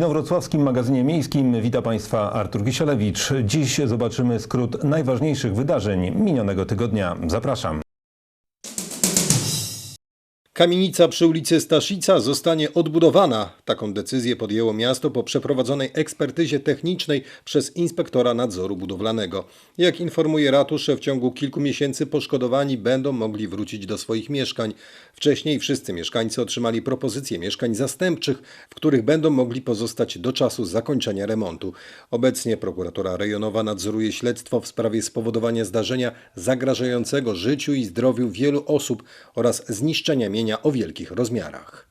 inowrocławskim magazynie miejskim wita Państwa Artur Kisielewicz. Dziś zobaczymy skrót najważniejszych wydarzeń minionego tygodnia. Zapraszam. Kamienica przy ulicy Staszica zostanie odbudowana. Taką decyzję podjęło miasto po przeprowadzonej ekspertyzie technicznej przez inspektora nadzoru budowlanego. Jak informuje ratusz, w ciągu kilku miesięcy poszkodowani będą mogli wrócić do swoich mieszkań. Wcześniej wszyscy mieszkańcy otrzymali propozycje mieszkań zastępczych, w których będą mogli pozostać do czasu zakończenia remontu. Obecnie prokuratura rejonowa nadzoruje śledztwo w sprawie spowodowania zdarzenia zagrażającego życiu i zdrowiu wielu osób oraz zniszczenia mienia o wielkich rozmiarach.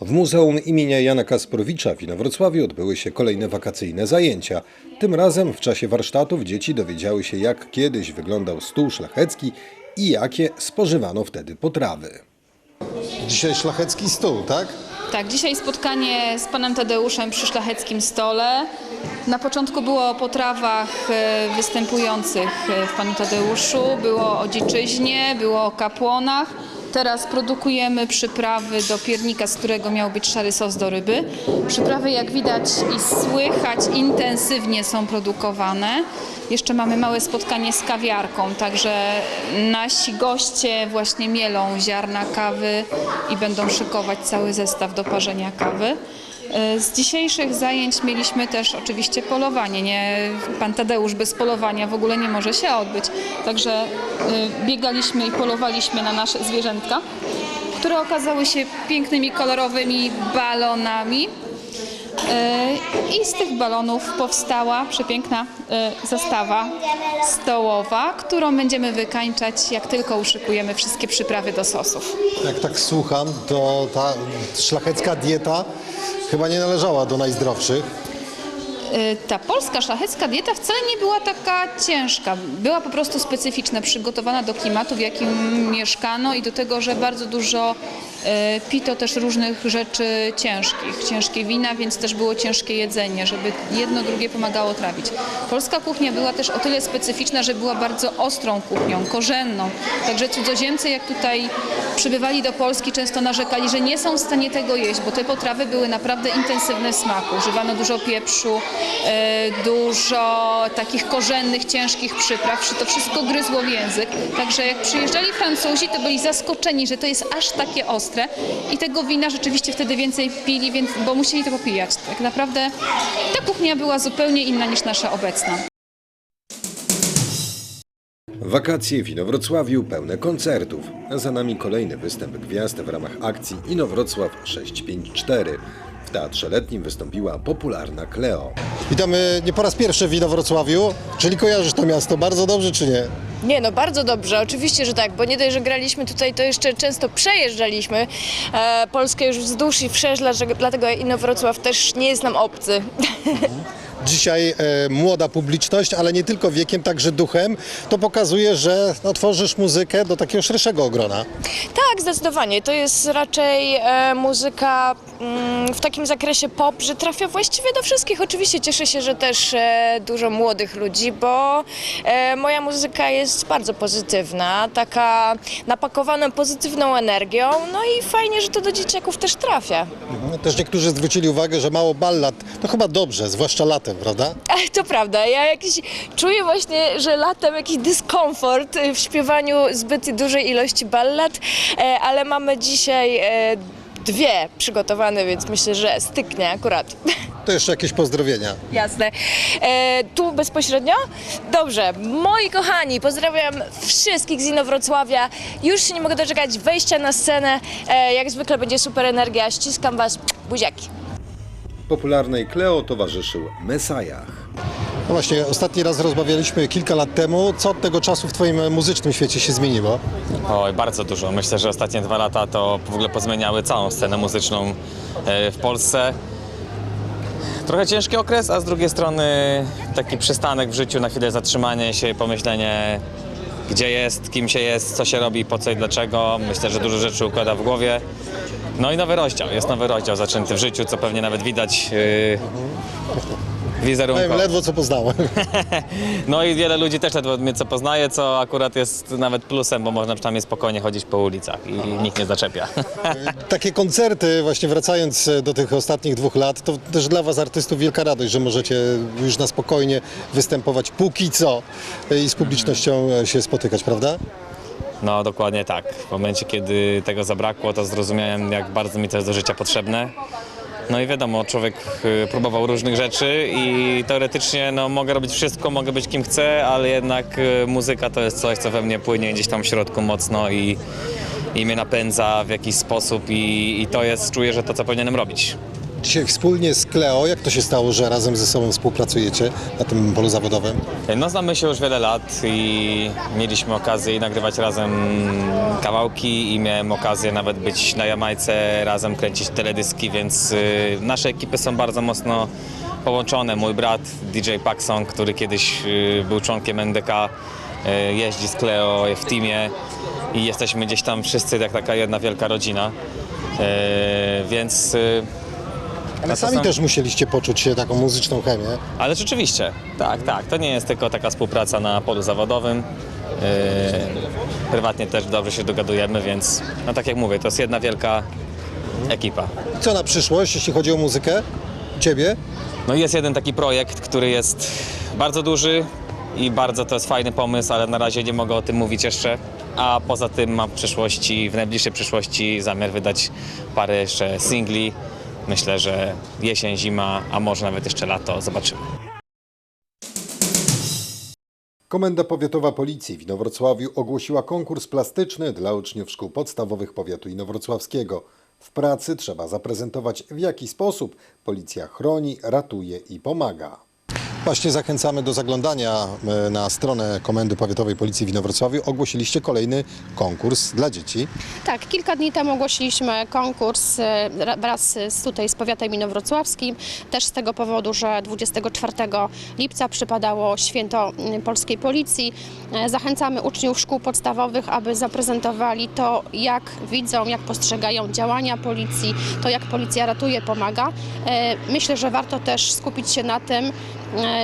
W Muzeum imienia Jana Kasprowicza w Inowrocławiu odbyły się kolejne wakacyjne zajęcia. Tym razem w czasie warsztatów dzieci dowiedziały się, jak kiedyś wyglądał stół szlachecki i jakie spożywano wtedy potrawy. Dzisiaj szlachecki stół, tak? Tak, dzisiaj spotkanie z panem Tadeuszem przy szlacheckim stole. Na początku było o potrawach e, występujących e, w panu Tadeuszu, było o dziczyźnie, było o kapłonach. Teraz produkujemy przyprawy do piernika, z którego miał być szary sos do ryby. Przyprawy, jak widać i słychać, intensywnie są produkowane. Jeszcze mamy małe spotkanie z kawiarką, także nasi goście właśnie mielą ziarna kawy i będą szykować cały zestaw do parzenia kawy. E, Z dzisiejszych zajęć mieliśmy też oczywiście polowanie. Nie, pan Tadeusz bez polowania w ogóle nie może się odbyć. Także e, biegaliśmy i polowaliśmy na nasze zwierzętka, które okazały się pięknymi, kolorowymi balonami. E, I z tych balonów powstała przepiękna zastawa stołowa, którą będziemy wykańczać, jak tylko uszykujemy wszystkie przyprawy do sosów. Jak tak słucham, to ta szlachecka dieta chyba nie należała do najzdrowszych. Y, Ta polska szlachecka dieta wcale nie była taka ciężka. Była po prostu specyficzna, przygotowana do klimatu, w jakim mieszkano i do tego, że bardzo dużo pito też różnych rzeczy ciężkich, ciężkie wina, więc też było ciężkie jedzenie, żeby jedno drugie pomagało trawić. Polska kuchnia była też o tyle specyficzna, że była bardzo ostrą kuchnią, korzenną. Także cudzoziemcy, jak tutaj przybywali do Polski, często narzekali, że nie są w stanie tego jeść, bo te potrawy były naprawdę intensywne w smaku. Używano dużo pieprzu, e, dużo takich korzennych, ciężkich przypraw, to wszystko gryzło w język. Także jak przyjeżdżali Francuzi, to byli zaskoczeni, że to jest aż takie ostre i tego wina rzeczywiście wtedy więcej pili, więc, bo musieli to popijać. Tak naprawdę ta kuchnia była zupełnie inna niż nasza obecna. Wakacje w Inowrocławiu pełne koncertów. Za nami kolejny występ gwiazd w ramach akcji Inowrocław 654. W Teatrze Letnim wystąpiła popularna Kleo. Witamy nie po raz pierwszy w Inowrocławiu, czyli kojarzysz to miasto bardzo dobrze, czy nie? Nie, no bardzo dobrze, oczywiście, że tak, bo nie dość, że graliśmy tutaj, to jeszcze często przejeżdżaliśmy e, Polskę już wzdłuż i wszerz, dlatego Inowrocław też nie jest nam obcy. Dzisiaj e, młoda publiczność, ale nie tylko wiekiem, także duchem. To pokazuje, że no, tworzysz muzykę do takiego szerszego grona. tak, zdecydowanie, to jest raczej e, muzyka w takim zakresie pop, że trafia właściwie do wszystkich. Oczywiście cieszę się, że też e, dużo młodych ludzi, bo e, moja muzyka jest bardzo pozytywna, taka napakowana pozytywną energią, no i fajnie, że to do dzieciaków też trafia. Też niektórzy zwrócili uwagę, że mało ballad. To chyba dobrze, zwłaszcza latem, prawda? Ach, To prawda, ja jakiś czuję właśnie, że latem jakiś dyskomfort y, w śpiewaniu zbyt dużej ilości ballad, e, ale mamy dzisiaj e, dwie przygotowane, więc myślę, że styknie akurat. To jeszcze jakieś pozdrowienia. Jasne. E, tu bezpośrednio? Dobrze, moi kochani, pozdrawiam wszystkich z Inowrocławia. Już się nie mogę doczekać wejścia na scenę. E, jak zwykle będzie super energia. Ściskam was. Buziaki. Popularnej Kleo towarzyszył Mesajach. No właśnie, ostatni raz rozmawialiśmy kilka lat temu. Co od tego czasu w Twoim muzycznym świecie się zmieniło? Oj, bardzo dużo. Myślę, że ostatnie dwa lata to w ogóle pozmieniały całą scenę muzyczną e, w Polsce. Trochę ciężki okres, a z drugiej strony taki przystanek w życiu, na chwilę zatrzymanie się, pomyślenie gdzie jest, kim się jest, co się robi, po co i dlaczego. Myślę, że dużo rzeczy układa w głowie. No i nowy rozdział, jest nowy rozdział zaczęty w życiu, co pewnie nawet widać yy, wizerunkowo. Ledwo co poznałem. No i wiele ludzi też ledwo mnie co poznaje, co akurat jest nawet plusem, bo można przynajmniej spokojnie chodzić po ulicach i nikt nie zaczepia. Takie koncerty, właśnie wracając e, do tych ostatnich dwóch lat, to też dla Was artystów wielka radość, że możecie już na spokojnie występować póki co e, i z publicznością e, się spotykać, prawda? No dokładnie tak. W momencie, kiedy tego zabrakło, to zrozumiałem, jak bardzo mi to jest do życia potrzebne. No i wiadomo, człowiek y, próbował różnych rzeczy i teoretycznie no, mogę robić wszystko, mogę być kim chcę, ale jednak y, muzyka to jest coś, co we mnie płynie gdzieś tam w środku mocno i, i mnie napędza w jakiś sposób i, i to jest, czuję, że to, co powinienem robić. Dzisiaj wspólnie z Kleo, jak to się stało, że razem ze sobą współpracujecie na tym polu zawodowym? No znamy się już wiele lat i mieliśmy okazję nagrywać razem kawałki i miałem okazję nawet być na Jamajce, razem kręcić teledyski, więc y, nasze ekipy są bardzo mocno połączone. Mój brat DJ Paxson, który kiedyś y, był członkiem NDK, y, jeździ z Cleo w teamie i jesteśmy gdzieś tam wszyscy jak taka jedna wielka rodzina. Y, więc Ale sami są- też musieliście poczuć się taką muzyczną chemię. ale rzeczywiście, tak, tak. To nie jest tylko taka współpraca na polu zawodowym. Yy, prywatnie też dobrze się dogadujemy, więc no tak jak mówię, to jest jedna wielka ekipa. Co na przyszłość, jeśli chodzi o muzykę? Ciebie? No jest jeden taki projekt, który jest bardzo duży i bardzo to jest fajny pomysł, ale na razie nie mogę o tym mówić jeszcze. A poza tym mam w przyszłości, w najbliższej przyszłości zamiar wydać parę jeszcze singli. Myślę, że jesień, zima, a może nawet jeszcze lato, zobaczymy. Komenda Powiatowa Policji w Inowrocławiu ogłosiła konkurs plastyczny dla uczniów szkół podstawowych powiatu inowrocławskiego. W pracy trzeba zaprezentować w jaki sposób policja chroni, ratuje i pomaga. Właśnie zachęcamy do zaglądania e, na stronę Komendy Powiatowej Policji w Inowrocławiu. Ogłosiliście kolejny konkurs dla dzieci. Tak, kilka dni temu ogłosiliśmy konkurs e, ra- wraz z tutaj z powiatem inowrocławskim. Też z tego powodu, że 24 lipca przypadało święto polskiej policji. E, Zachęcamy uczniów szkół podstawowych, aby zaprezentowali to, jak widzą, jak postrzegają działania policji, to jak policja ratuje, pomaga. Myślę, że warto też skupić się na tym,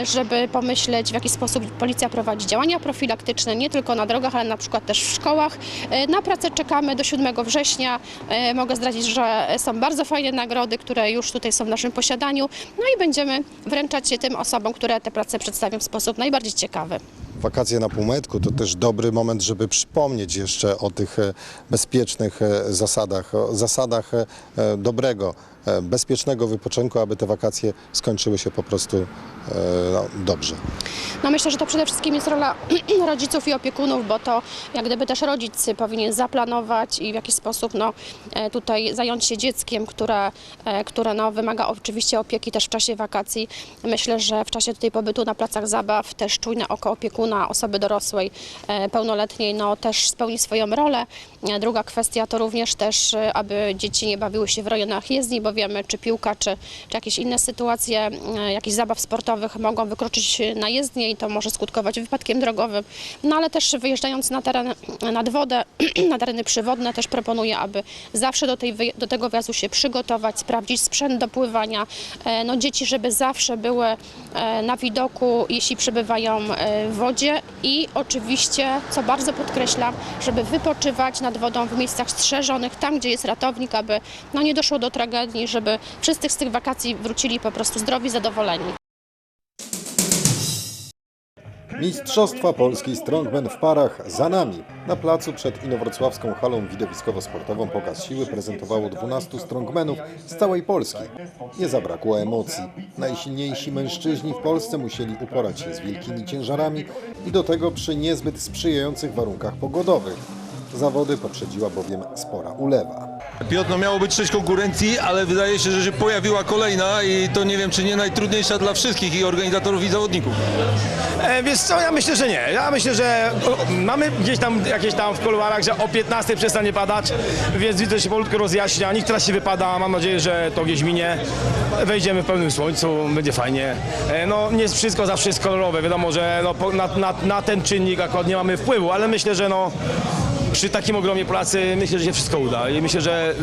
żeby pomyśleć, w jaki sposób policja prowadzi działania profilaktyczne, nie tylko na drogach, ale na przykład też w szkołach. E, Na pracę czekamy do 7 września. E, Mogę zdradzić, że są bardzo fajne nagrody, które już tutaj są w naszym posiadaniu. No i będziemy wręczać je tym osobom, które te prace przedstawią w sposób najbardziej ciekawy. Wakacje na półmetku to też dobry moment, żeby przypomnieć jeszcze o tych e, bezpiecznych e, zasadach, zasadach e, e, dobrego, e, bezpiecznego wypoczynku, aby te wakacje skończyły się po prostu e, no, dobrze. No myślę, że to przede wszystkim jest rola rodziców i opiekunów, bo to jak gdyby też rodzic powinien zaplanować i w jakiś sposób no, e, tutaj zająć się dzieckiem, które, e, które no, wymaga oczywiście opieki też w czasie wakacji. Myślę, że w czasie tutaj pobytu na placach zabaw też czujne oko opiekuna osoby dorosłej, e, pełnoletniej, no też spełni swoją rolę. E, Druga kwestia to również też, e, aby dzieci nie bawiły się w rejonach jezdni, bo wiemy, czy piłka, czy, czy jakieś inne sytuacje, e, jakichś zabaw sportowych mogą wykroczyć na jezdnię i to może skutkować wypadkiem drogowym. No ale też wyjeżdżając na teren, nad wodę, na tereny przywodne też proponuję, aby zawsze do, tej, do tego wyjazdu się przygotować, sprawdzić sprzęt do pływania. E, No dzieci, żeby zawsze były e, na widoku, jeśli przebywają w wodzie i oczywiście, co bardzo podkreślam, żeby wypoczywać nad wodą w miejscach strzeżonych, tam gdzie jest ratownik, aby no, nie doszło do tragedii, żeby wszyscy z tych wakacji wrócili po prostu zdrowi, zadowoleni. Mistrzostwa Polski Strongman w parach za nami. Na placu przed inowrocławską halą widowiskowo-sportową pokaz siły prezentowało 12 strongmenów z całej Polski. Nie zabrakło emocji. Najsilniejsi mężczyźni w Polsce musieli uporać się z wielkimi ciężarami i do tego przy niezbyt sprzyjających warunkach pogodowych. Zawody poprzedziła bowiem spora ulewa. Piotr, no miało być sześć konkurencji, ale wydaje się, że się pojawiła kolejna i to nie wiem, czy nie najtrudniejsza dla wszystkich i organizatorów i zawodników. E, wiesz co, ja myślę, że nie. Ja myślę, że o, mamy gdzieś tam jakieś tam w kuluarach, że o 15 przestanie padać, więc widzę, się powolutku rozjaśnia. Nikt teraz się wypada, mam nadzieję, że to gdzieś minie. Wejdziemy w pełnym słońcu, będzie fajnie. E, no nie jest wszystko zawsze jest kolorowe, wiadomo, że no, po, na, na, na ten czynnik akurat nie mamy wpływu, ale myślę, że no przy takim ogromie pracy myślę, że się wszystko uda. I myślę, że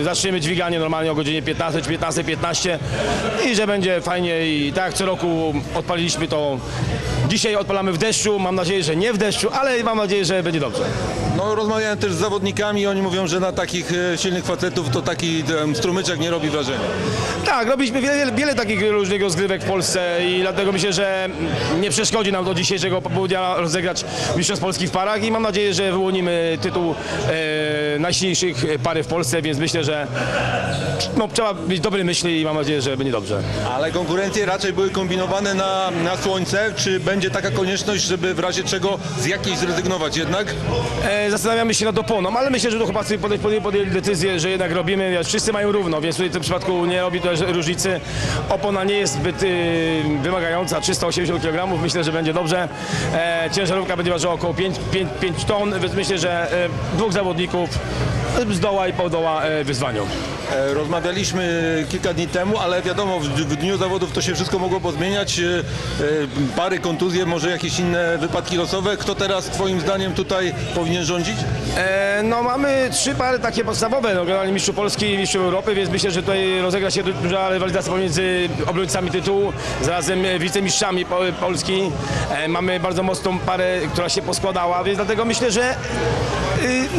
y, zaczniemy dźwiganie normalnie o godzinie 15 czy 15.15 i że będzie fajnie. I tak jak co roku odpaliliśmy to. Dzisiaj odpalamy w deszczu, mam nadzieję, że nie w deszczu, ale mam nadzieję, że będzie dobrze. No rozmawiałem też z zawodnikami. I oni mówią, że na takich e, silnych facetów to taki strumyczek nie robi wrażenia. Tak, robiliśmy wiele, wiele, wiele takich różnych rozgrywek w Polsce i dlatego myślę, że nie przeszkodzi nam do dzisiejszego popołudnia rozegrać Mistrzostw Polski w parach i mam nadzieję, że wyłonimy tytuł e, najsilniejszych pary w Polsce, więc myślę, że no, trzeba mieć dobre myśli i mam nadzieję, że będzie dobrze. Ale konkurencje raczej były kombinowane na, na słońce. Czy będzie taka konieczność, żeby w razie czego z jakiejś zrezygnować jednak? E, zastanawiamy się nad oponą, ale myślę, że tu chłopacy podjęli, podjęli, podjęli decyzję, że jednak robimy, wiesz, wszyscy mają równo, więc tutaj w tym przypadku nie robi to różnicy. Opona nie jest zbyt y, wymagająca, 380 kg, myślę, że będzie dobrze. E, ciężarówka będzie ważyła około 5, 5, 5 ton, więc myślę, że e, dwóch zawodników zdoła i podoła e, wyzwaniu. E, Rozmawialiśmy kilka dni temu, ale wiadomo, w, dniu zawodów to się wszystko mogło pozmieniać. E, Pary, kontuzje, może jakieś inne wypadki losowe. Kto teraz Twoim zdaniem tutaj powinien rządzić? E, no mamy trzy pary takie podstawowe, no generalnie mistrzu Polski i mistrzu Europy, więc myślę, że tutaj rozegra się du- duża rywalizacja pomiędzy obrońcami tytułu, zarazem wicemistrzami po, Polski. E, mamy bardzo mocną parę, która się poskładała, więc dlatego myślę, że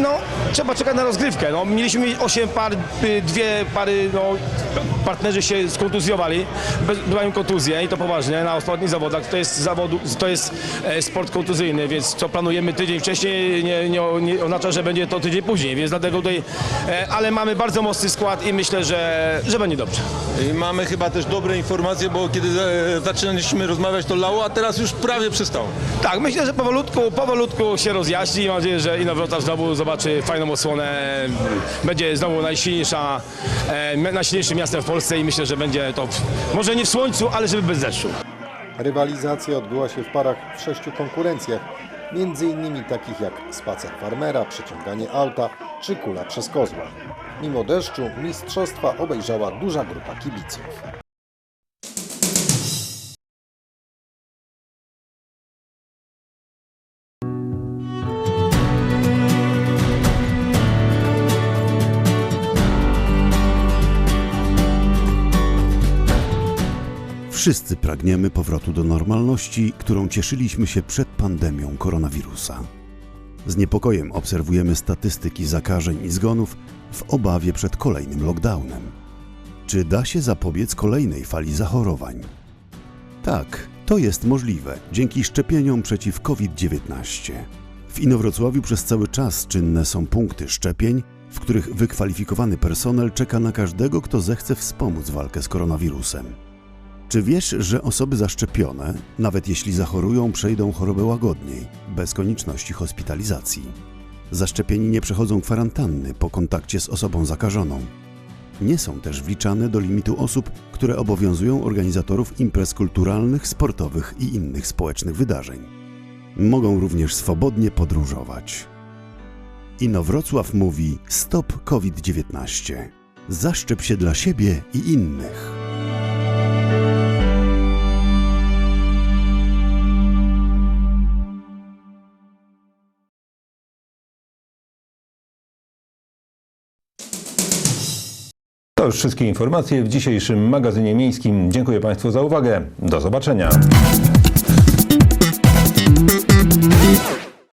no, trzeba czekać na rozgrywkę. No, mieliśmy mieć 8 par, y, dwie pary, no, partnerzy się skontuzjowali, bez- mają kontuzję i to poważnie na ostatnich zawodach. To jest, zawodu, to jest e, sport kontuzyjny, więc co planujemy tydzień wcześniej nie, nie, nie oznacza, że będzie to tydzień później, więc dlatego tutaj, e, ale mamy bardzo mocny skład i myślę, że, że będzie dobrze. I mamy chyba też dobre informacje, bo kiedy e, zaczynaliśmy rozmawiać to lało, a teraz już prawie przestało. Tak, myślę, że powolutku, powolutku się rozjaśni i mam nadzieję, że Inowrocław znowu zobaczy fajną osłonę, będzie znowu najsilniejsza, najsilniejszym miastem w Polsce i myślę, że będzie to może nie w słońcu, ale żeby bez deszczu. Rywalizacja odbyła się w parach w sześciu konkurencjach, między innymi takich jak spacer farmera, przeciąganie auta czy kula przez kozła. Mimo deszczu mistrzostwa obejrzała duża grupa kibiców. Wszyscy pragniemy powrotu do normalności, którą cieszyliśmy się przed pandemią koronawirusa. Z niepokojem obserwujemy statystyki zakażeń i zgonów w obawie przed kolejnym lockdownem. Czy da się zapobiec kolejnej fali zachorowań? Tak, to jest możliwe dzięki szczepieniom przeciw COVID-19. W Inowrocławiu przez cały czas czynne są punkty szczepień, w których wykwalifikowany personel czeka na każdego, kto zechce wspomóc walkę z koronawirusem. Czy wiesz, że osoby zaszczepione, nawet jeśli zachorują, przejdą chorobę łagodniej, bez konieczności hospitalizacji? Zaszczepieni nie przechodzą kwarantanny po kontakcie z osobą zakażoną. Nie są też wliczane do limitu osób, które obowiązują organizatorów imprez kulturalnych, sportowych i innych społecznych wydarzeń. Mogą również swobodnie podróżować. Inowrocław mówi Stop COVID-19. Zaszczep się dla siebie i innych. To już wszystkie informacje w dzisiejszym magazynie miejskim. Dziękuję Państwu za uwagę. Do zobaczenia.